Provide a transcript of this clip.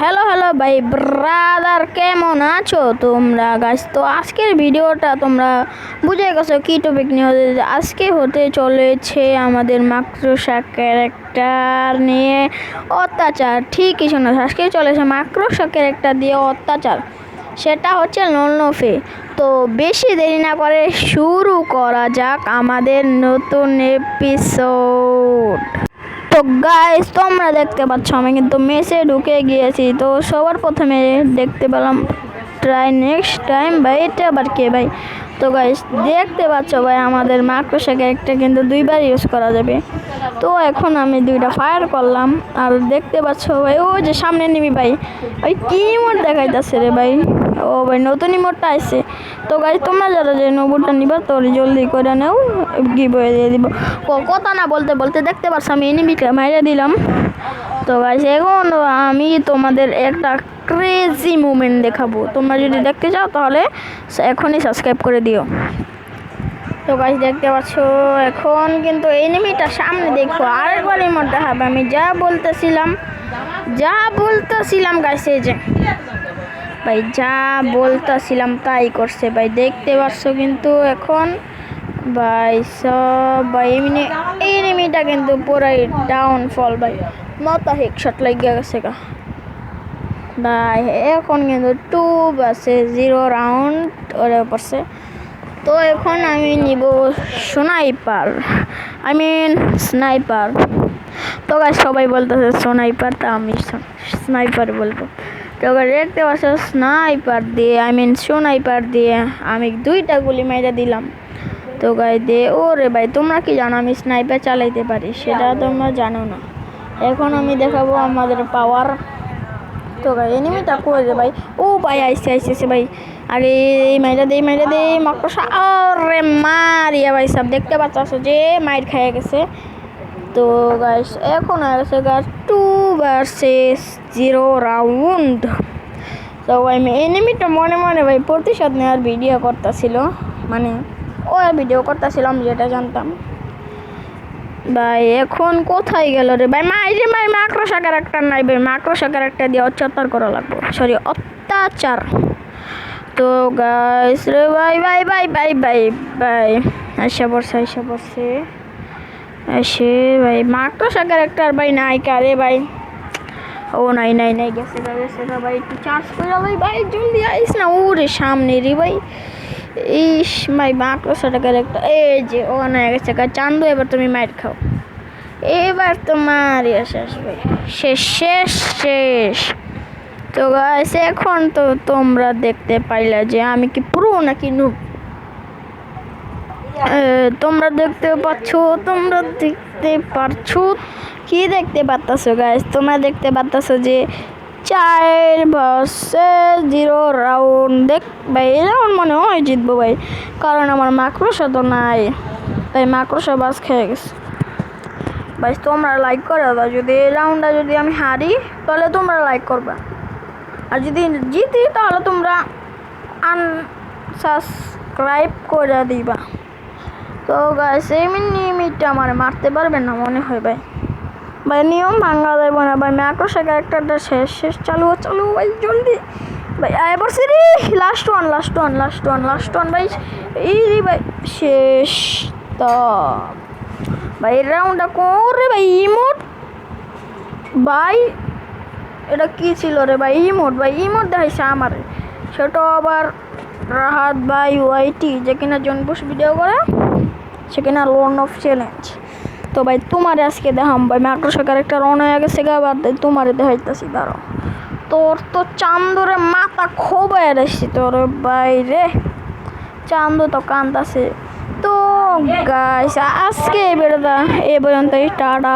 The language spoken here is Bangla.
হ্যালো হ্যালো ভাই ব্রাদার কেমন আছো তোমরা? গাছ তো আজকের ভিডিওটা তোমরা বুঝে গেছো কী টপিক নিয়ে? হতে আজকে হতে চলেছে আমাদের মাকড়সা ক্যারেক্টার নিয়ে অত্যাচার। ঠিকই শোনো আজকে চলেছে মাকড়সা ক্যারেক্টার দিয়ে অত্যাচার। সেটা হচ্ছে নলনফে তো বেশি দেরি না করে শুরু করা যাক আমাদের নতুন এপিসোড তো গাইস তোমরা দেখতে পাচ্ছ, আমি কিন্তু মেসে ঢুকে গিয়েছি। তো সবার প্রথমে দেখতে পেলাম ট্রাই নেক্সট টাইম ভাই, এটা আবার কে ভাই? তো গাইস দেখতে পাচ্ছ ভাই, আমাদের মাকড়সা একটা কিন্তু দুইবার ইউজ করা যাবে। তো এখন আমি দুইটা ফায়ার করলাম, আর দেখতে পাচ্ছ ভাই ও যে সামনে নিবি ভাই। ওই কি মোট দেখাইতেছে রে ভাই? ও ভাই, নতুন ইমোটটা আসছে তো গাইস তোমরা যারা যে নবুরটা নিবা, তো জলদি করে নেও গিভ দিয়ে দিব। কথা না বলতে বলতে দেখতে পাচ্ছ আমি এনিমিটা মাইরে দিলাম। তো গাইস এখন আমি তোমাদের একটা ক্রেজি মুমেন্ট দেখাবো। তোমরা যদি দেখতে চাও, তাহলে এখনই সাবস্ক্রাইব করে দিও। তো গাছ দেখতে পাচ্ছ, এখন কিন্তু এনিমিটা সামনে দেখো, আরেকবার ইমোট দেখাবে। আমি যা বলতেছিলাম যা বলতেছিলাম গাছে যে। ভাই, যা বলতেছিলাম তাই করছে ভাই। দেখতে পাচ্ছ কিন্তু এখন, ভাই সব ভাই এমনি এনিমিটা কিন্তু পুরাই ডাউনফল ভাই। মাথা হেডশট লাগিয়ে গেছে গা। ভাই, এখন কিন্তু টু বাসে জিরো রাউন্ড ওরে পড়ছে। তো এখন আমি নিব স্নাইপার আই মিন স্নাইপার তো গাছ সবাই বলতেছে স্নাইপার তা আমি স্নাইপার বলব। তো guys, দেখতে পাচ্ছ স্নাইপার দিয়ে আই মিন স্নাইপার দিয়ে আমি দুইটা গুলি মেরে দিলাম। তো গাই দে ও রে ভাই তোমরা কি জানো আমি স্নাইপার চালাইতে পারি? সেটা তোমরা জানো না। এখন আমি দেখাবো আমাদের পাওয়ার তো ভাই এনিমিটা করে ভাই? ও ভাই আইসে আইসে ভাই। আরে এই মাইরা দে মাইরা দে মাকড়সা। আরে মারিয়া ভাই সব দেখতে পাচ্ছ যে মাইর খেয়ে গেছে। তো গাইস এখন গেছে গাছ টু ভার্সেস জিরো রাউন্ড তো ভাই এনিমিটা মনে মনে, ভাই, প্রতিশোধ নেওয়ার ভিডিও করতেছিল। মানে ও ভিডিও করতেছিলাম যেটা জানতাম। ভাই, এখন কোথায় গেল রে? ভাই মাই রে মাই মাকড়সা ক্যারেক্টার নাই, ভাই মাকড়সা ক্যারেক্টার দিয়ে অত্যাচার করা লাগবে। সরি অত্যাচার। তো গাইস রে, ভাই ভাই ভাই ভাই ভাই ভাই, আইসা পড়ছে আইসা পড়ছে। এসে ভাই মাকড়সা ক্যারেক্টার ভাই নাই কারে ভাই। ও নাই নাই নাই, গেছে গা গেছে গা ভাই, একটু চার্জ করে ভাই ভাই, জলদি আইস না ওরে সামনে রে ভাই। ইস ভাই মাকড়সাটা ক্যারেক্টার এই যে ও না গেছে চান্দু, এবার তুমি মাইর খাও। এবার তোমার শেষ ভাই, শেষ শেষ শেষ। তো গাইস এখন তো তোমরা দেখতে পাইলা যে আমি কি পুরো নাকি নুব তোমরা দেখতে পাচ্ছ, তোমরা দেখতে পারছ, কি দেখতে পারতাছো গাইস তোমরা দেখতে পারতাছো যে চার ভার্সে জিরো রাউন্ড দেখ ভাই, এই রাউন্ড মনে হয় জিতবো ভাই, কারণ আমার মাকড়সা তো নাই। তাই মাকড়সা বাস খেয়ে গেছে। ভাই, তোমরা লাইক করে দাও, যদি এই রাউন্ডটা যদি আমি হারি, তাহলে তোমরা লাইক করবা। আর যদি জিতি, তাহলে তোমরা আনসাবস্ক্রাইব করে দিবা। তো গাছ এমনিটা আমার মারতে পারবেন না মনে হয় ভাই। ভাই, নিয়ম ভাঙা যাবে না ভাই ম্যাক্রোসা ক্যারেক্টারটা শেষ শেষ, চালু চালু, ভাই, জলদি। ভাই, আয় পড়ছি রে last one last one last one last one ভাই রে ভাই, শেষ, তো। ভাই রাউন্ডটা করে ভাই ইমোট ভাই, এটা কি ছিল রে ভাই ইমোট ভাই ইমোট দেখাইছে আমার। সেটা আবার রাহাত ভাই, ওয়াইটি, যে কিনা জনপুষ ভিডিও করে। সে আর লোন অফ চ্যালেঞ্জ তো ভাই, তোমারে আজকে দেখাম ভাই মাকড়সা ক্যারেক্টার অন হয়ে গেছে গা, বাদ তোমারে দেখাইতেছি দাঁড়ো তোর তো চান্দরে মাথা খুব এসেছি তোর বাইরে চান্দ তো কান্দাছে। তো গাইস আজকে এই বেরোদা এ পর্যন্ত টাটা।